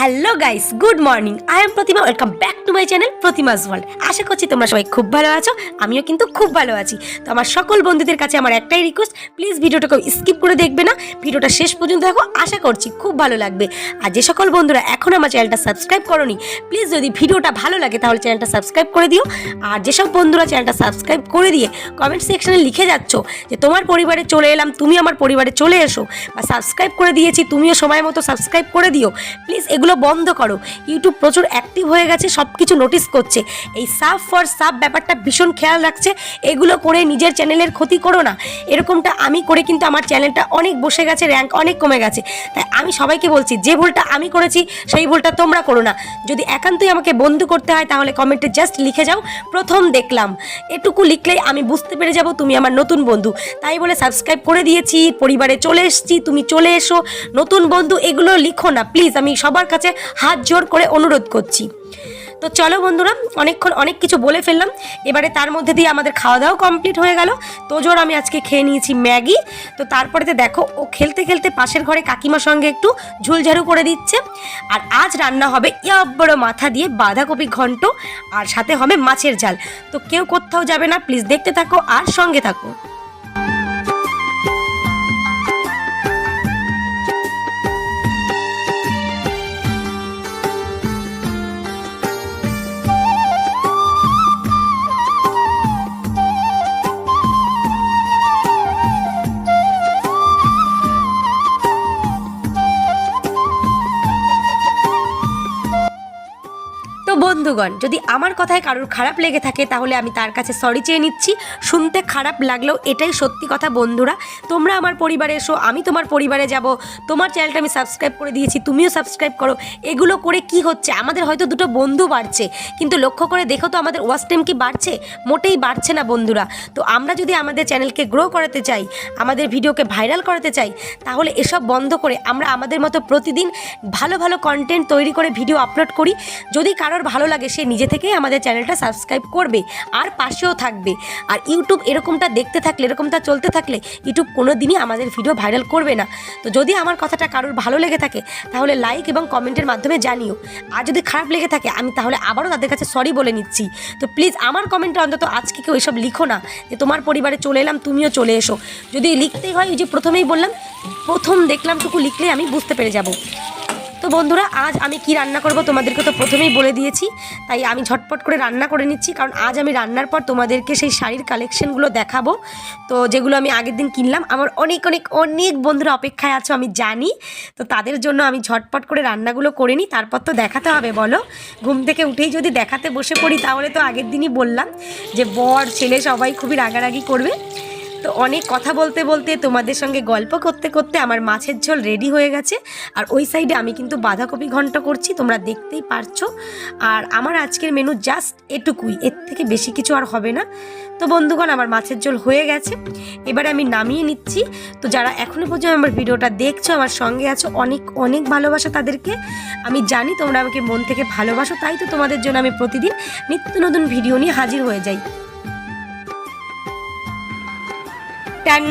Hello guys good morning I am Pratima welcome back to my channel Pratima's world আশা করছি তোমরা সবাই খুব ভালো আছো। আমিও কিন্তু খুব ভালো আছি। তো আমার সকল বন্ধুদের কাছে আমার একটাই রিকোয়েস্ট প্লিজ ভিডিওটাকে স্কিপ করে দেখবে না। ভিডিওটা শেষ পর্যন্ত দেখো। আশা করছি খুব ভালো লাগবে। আর যে সকল বন্ধুরা এখন আমার চ্যানেলটা সাবস্ক্রাইব করনি প্লিজ যদি ভিডিওটা ভালো লাগে, তাহলে চ্যানেলটা সাবস্ক্রাইব করে দিও। আর যেসব বন্ধুরা চ্যানেলটা সাবস্ক্রাইব করে দিয়ে কমেন্ট সেকশনে লিখে যাচ্ছ যে, তোমার পরিবারে চলে এলাম তুমি আমার পরিবারে চলে এসো। বা সাবস্ক্রাইব করে দিয়েছি, তুমিও সময় মতো সাবস্ক্রাইব করে দিও। প্লিজ এগুলো বন্ধ করো। ইউটিউব প্রচুর অ্যাক্টিভ হয়ে গেছে সব কিছু নোটিস করছে। এই সাব ফর সাব ব্যাপারটা ভীষণ খেয়াল রাখছে, এগুলো করে নিজের চ্যানেলের ক্ষতি করো না। এরকমটা আমি করে কিন্তু আমার চ্যানেলটা অনেক বসে গেছে র্যাঙ্ক অনেক কমে গেছে। তাই আমি সবাইকে বলছি, যে ভুলটা আমি করেছি, সেই ভুলটা তোমরা করো না। যদি একান্তই আমাকে বন্ধু করতে হয়, তাহলে কমেন্টে জাস্ট লিখে যাও, প্রথম দেখলাম। এটুকু লিখলেই আমি বুঝতে পেরে যাব, তুমি আমার নতুন বন্ধু। তাই বলে সাবস্ক্রাইব করে দিয়েছি, পরিবারে চলে এসেছি, তুমি চলে এসো। নতুন বন্ধু এগুলো লিখো না প্লিজ আমি সবার কাছে হাত জোর করে অনুরোধ করছি। তো চলো বন্ধুরা, অনেকক্ষণ অনেক কিছু বলে ফেললাম। এবারে তার মধ্যে দিয়ে আমাদের খাওয়া দাওয়া কমপ্লিট হয়ে গেল। তোজোর আমি আজকে খেয়ে নিয়েছি ম্যাগি। তো তারপরেতে দেখো, ও খেলতে খেলতে পাশের ঘরে কাকিমার সঙ্গে একটু ঝুলঝাড়ু করে দিচ্ছে। আর আজ রান্না হবে বড় মাথা দিয়ে বাঁধাকপি ঘন্ট আর সাথে হবে মাছের ঝাল। তো কেউ কোথাও যাবে না, প্লিজ দেখতে থাকো আর সঙ্গে থাকো। বন্ধুগণ, যদি আমার কথায় কারোর খারাপ লেগে থাকে, তাহলে আমি তার কাছে সরি চেয়ে নিচ্ছি। শুনতে খারাপ লাগলেও এটাই সত্যি কথা, বন্ধুরা। তোমরা আমার পরিবারে এসো, আমি তোমার পরিবারে যাব। তোমার চ্যানেলটা আমি সাবস্ক্রাইব করে দিয়েছি, তুমিও সাবস্ক্রাইব করো। এগুলো করে কি হচ্ছে? আমাদের হয়তো দুটো বন্ধু বাড়ছে, কিন্তু লক্ষ্য করে দেখো তো আমাদের ওয়াচ টাইম কি বাড়ছে? মোটেই বাড়ছে না, বন্ধুরা। তো আমরা যদি আমাদের চ্যানেলকে গ্রো করাতে চাই, আমাদের ভিডিওকে ভাইরাল করাতে চাই, তাহলে এসব বন্ধ করে আমরা আমাদের মতো প্রতিদিন ভালো ভালো কন্টেন্ট তৈরি করে ভিডিও আপলোড করি। যদি কারোর ভালো লাগে, সে নিজে থেকেই আমাদের চ্যানেলটা সাবস্ক্রাইব করবে আর পাশেও থাকবে। আর ইউটিউব এরকমটা দেখতে থাকলে, এরকমটা চলতে থাকলে ইউটিউব কোনো দিনই আমাদের ভিডিও ভাইরাল করবে না। তো যদি আমার কথাটা কারোর ভালো লেগে থাকে, তাহলে লাইক এবং কমেন্টের মাধ্যমে জানিও। আর যদি খারাপ লেগে থাকে, আমি তাহলে আবারও তাদের কাছে সরি বলে নিচ্ছি। তো প্লিজ আমার কমেন্টে অন্তত আজকে কেউ এসব লিখো না, যে তোমার পরিবারে চলে এলাম, তুমিও চলে এসো। যদি লিখতেই হয়, ওই যে প্রথমেই বললাম, প্রথম দেখলামটুকু লিখলে আমি বুঝতে পেরে যাব। তো বন্ধুরা, আজ আমি কি রান্না করব তোমাদেরকে তো প্রথমেই বলে দিয়েছি, তাই আমি ঝটপট করে রান্না করে নিচ্ছি, কারণ আজ আমি রান্নার পর তোমাদেরকে সেই শাড়ির কালেকশনগুলো দেখাবো। তো যেগুলো আমি আগের দিন কিনলাম, আমার অনেক অনেক অনেক বন্ধুরা অপেক্ষায় আছো, আমি জানি। তো তাদের জন্য আমি ঝটপট করে রান্নাগুলো করে নিই, তারপর তো দেখাতে হবে, বলো। ঘুম থেকে উঠেই যদি দেখাতে বসে পড়ি, তাহলে তো আগের দিনই বললাম যে, বর, ছেলে সবাই খুবই রাগারাগি করবে। তো অনেক কথা বলতে বলতে তোমাদের সঙ্গে গল্প করতে করতে আমার মাছের ঝোল রেডি হয়ে গেছে। আর ওই সাইডে আমি কিন্তু বাঁধাকপি ঘন্ট করছি, তোমরা দেখতেই পারছ। আর আমার আজকের মেনু জাস্ট এটুকুই, এর থেকে বেশি কিছু আর হবে না। তো বন্ধুগণ, আমার মাছের ঝোল হয়ে গেছে। এবারে আমি নামিয়ে নিচ্ছি। তো যারা এখনও পর্যন্ত আমার ভিডিওটা দেখছ, আমার সঙ্গে আছো, অনেক অনেক ভালোবাসা তাদেরকে। আমি জানি তোমরা আমাকে মন থেকে ভালোবাসো, তাই তো তোমাদের জন্য আমি প্রতিদিন নিত্য নতুন ভিডিও নিয়ে হাজির হয়ে যাই। টান।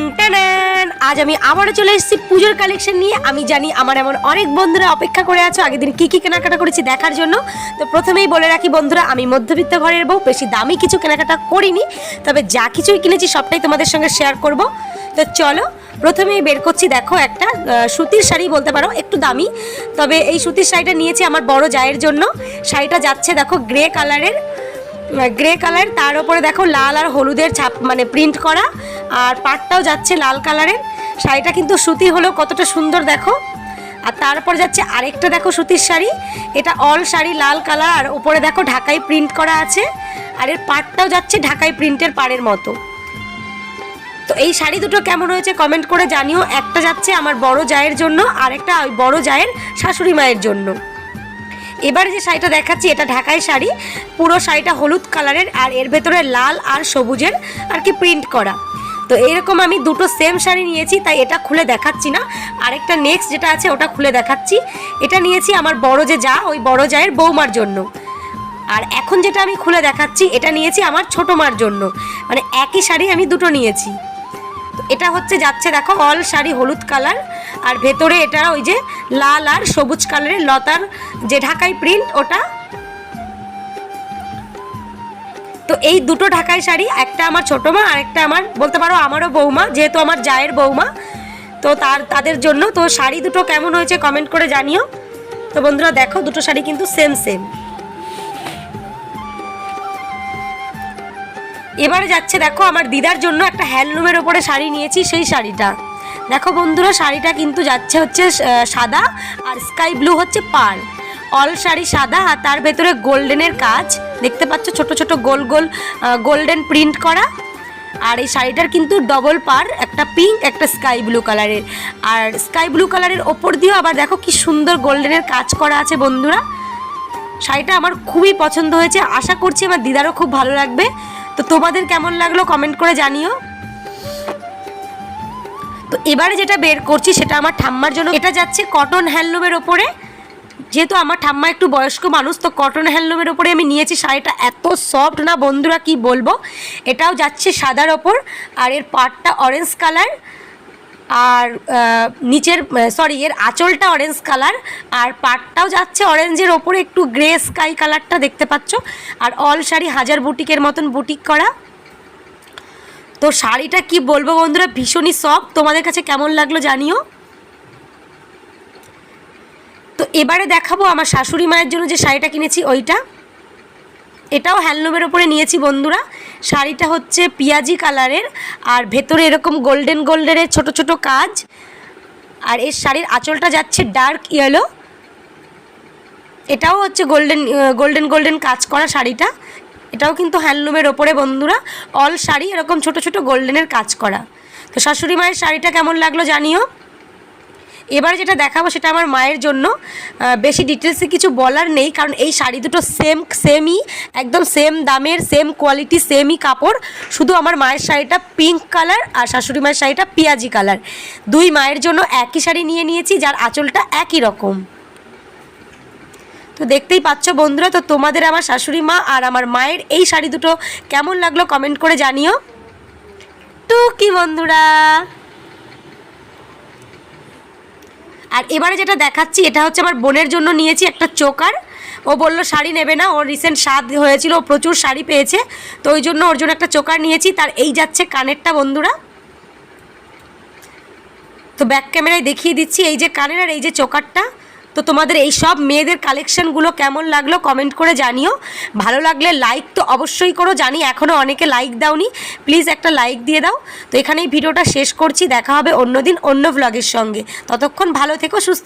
আজ আমি আবারও চলে এসেছি পুজোর কালেকশন নিয়ে। আমি জানি আমার এমন অনেক বন্ধুরা অপেক্ষা করে আছো, আগের দিন কী কী কেনাকাটা করেছি দেখার জন্য। তো প্রথমেই বলে রাখি বন্ধুরা, আমি মধ্যবিত্ত ঘরের বউ, বেশি দামি কিছু কেনাকাটা করিনি, তবে যা কিছুই কিনেছি সবটাই তোমাদের সঙ্গে শেয়ার করব। তো চলো, প্রথমেই বের করছি, দেখো একটা সুতির শাড়ি বলতে পারো, একটু দামি। তবে এই সুতির শাড়িটা নিয়েছি আমার বড় জায়ের জন্য। শাড়িটা যাচ্ছে, দেখো গ্রে কালারের গ্রে কালার তার উপরে দেখো লাল আর হলুদের ছাপ মানে প্রিন্ট করা, আর পাটটাও যাচ্ছে লাল কালারের শাড়িটা কিন্তু সুতি হলেও কতটা সুন্দর দেখো। আর তারপর যাচ্ছে আরেকটা দেখো সুতির শাড়ি, এটা অল শাড়ি লাল কালার আর উপরে দেখো ঢাকাই প্রিন্ট করা আছে, আর এর পাটটাও যাচ্ছে ঢাকাই প্রিন্টের পাড়ের মতো। তো এই শাড়ি দুটো কেমন হয়েছে কমেন্ট করে জানিও। একটা যাচ্ছে আমার বড় জায়ের জন্য আর একটা ওই বড় জায়ের শাশুড়ি মায়ের জন্য। এবারে যে শাড়িটা দেখাচ্ছি, এটা ঢাকাই শাড়ি। পুরো শাড়িটা হলুদ কালারের আর এর ভেতরে লাল আর সবুজের আর কি প্রিন্ট করা। তো এরকম আমি দুটো সেম শাড়ি নিয়েছি, তাই এটা খুলে দেখাচ্ছি না। আরেকটা নেক্সট যেটা আছে, ওটা খুলে দেখাচ্ছি। এটা নিয়েছি আমার বড় যে যা, ওই বড় জায়ের বৌমার জন্য। আর এখন যেটা আমি খুলে দেখাচ্ছি, এটা নিয়েছি আমার ছোটো মার জন্য। মানে একই শাড়ি আমি দুটো নিয়েছি। এটা হচ্ছে যাচ্ছে দেখো অল শাড়ি হলুদ কালার আর ভেতরে এটা ওই যে লাল আর সবুজ কালারের লতার যে ঢাকাই প্রিন্ট ওটা। তো এই দুটো ঢাকাই শাড়ি, একটা আমার ছোটো মা আর একটা আমার, বলতে পারো আমারও বৌমা, যেহেতু আমার জায়ের বৌমা। তো তার, তাদের জন্য, তো শাড়ি দুটো কেমন হয়েছে কমেন্ট করে জানিও। তো বন্ধুরা দেখো, দুটো শাড়ি কিন্তু সেম সেম এবারে যাচ্ছে, দেখো আমার দিদার জন্য একটা হ্যান্ডলুমের ওপরে শাড়ি নিয়েছি, সেই শাড়িটা। দেখো বন্ধুরা, শাড়িটা কিন্তু যাচ্ছে হচ্ছে সাদা আর স্কাই ব্লু হচ্ছে পার। অল শাড়ি সাদা আর তার ভেতরে গোল্ডেনের কাজ। দেখতে পাচ্ছ ছোট ছোট গোল গোল গোল্ডেন প্রিন্ট করা। আর এই শাড়িটার কিন্তু ডবল পার, একটা পিঙ্ক, একটা স্কাই ব্লু কালারের। আর স্কাই ব্লু কালারের ওপর দিয়েও আবার দেখো কি সুন্দর গোল্ডেনের কাজ করা আছে বন্ধুরা। শাড়িটা আমার খুবই পছন্দ হয়েছে, আশা করছি আমার দিদারও খুব ভালো লাগবে। তো তোমাদের কেমন লাগল কমেন্ট করে জানিও। তো এবারে যেটা বের করছি সেটা আমার ঠাম্মার জন্য। এটা যাচ্ছে কটন হ্যান্ডলুমের ওপরে। যেহেতু আমার ঠাম্মা একটু বয়স্ক মানুষ, তো কটন হ্যান্ডলুমের ওপরে আমি নিয়েছি। শাড়িটা এত সফট না, বন্ধুরা কি বলব? এটাও যাচ্ছে সাদার ওপর। আর এর পাটটা অরেঞ্জ কালার আর নিচের সরি এর আঁচলটা অরেঞ্জ কালার আর পাটটাও যাচ্ছে অরেঞ্জের ওপরে, একটু গ্রে স্কাই কালারটা দেখতে পাচ্ছ। আর অল শাড়ি হাজার বুটিকের মতন বুটিক করা। তো শাড়িটা কি বলব বন্ধুরা, ভীষণই সফট তোমাদের কাছে কেমন লাগল জানিও। তো এবারে দেখাবো আমার শাশুড়ি মায়ের জন্য যে শাড়িটা কিনেছি, ওইটা। এটাও হ্যান্ডলুমের ওপরে নিয়েছি বন্ধুরা। শাড়িটা হচ্ছে পিয়াজি কালারের, আর ভেতরে এরকম গোল্ডেন গোল্ডেনের ছোট ছোট কাজ। আর এর শাড়ির আঁচলটা যাচ্ছে ডার্ক ইয়েলো এটাও হচ্ছে গোল্ডেন গোল্ডেন গোল্ডেন কাজ করা শাড়িটা। এটাও কিন্তু হ্যান্ডলুমের ওপরে বন্ধুরা অল শাড়ি এরকম ছোট ছোট গোল্ডেনের কাজ করা। তো শাশুড়ি মায়ের শাড়িটা কেমন লাগল জানিও। এবারে যেটা দেখাবো সেটা আমার মায়ের জন্য। বেশি ডিটেলসে কিছু বলার নেই, কারণ এই শাড়ি দুটো সেম সেমই একদম সেম দামের সেম কোয়ালিটি সেমই কাপড়। শুধু আমার মায়ের শাড়িটা পিঙ্ক কালার আর শাশুড়ি মায়ের শাড়িটা পিঁয়াজি কালার দুই মায়ের জন্য একই শাড়ি নিয়ে নিয়েছি, যার আঁচলটা একই রকম। তো দেখতেই পাচ্ছ বন্ধুরা, তো তোমাদের আমার শাশুড়ি মা আর আমার মায়ের এই শাড়ি দুটো কেমন লাগল কমেন্ট করে জানিও। তো কি বন্ধুরা। আর এবারে যেটা দেখাচ্ছি, এটা হচ্ছে আমার বোনের জন্য নিয়েছি একটা চোকার। ও বলল, শাড়ি নেবে না, ওর রিসেন্ট স্বাদ হয়েছিল, ও প্রচুর শাড়ি পেয়েছে, তো ওই জন্য ওর জন্য একটা চোকার নিয়েছি। তার এই যাচ্ছে কানেরটা, বন্ধুরা। তো ব্যাক ক্যামেরায় দেখিয়ে দিচ্ছি, এই যে কানের আর এই যে চোকারটা। তো তোমাদের এই সব মেয়েদের কালেকশনগুলো কেমন লাগল কমেন্ট করে জানিও। ভালো লাগলে লাইক তো অবশ্যই করো। জানি এখনও অনেকে লাইক দাওনি। প্লিজ একটা লাইক দিয়ে দাও। তো এখানেই ভিডিওটা শেষ করছি। দেখা হবে অন্য দিন অন্য ব্লগের সঙ্গে। ততক্ষণ ভালো থেকো, সুস্থ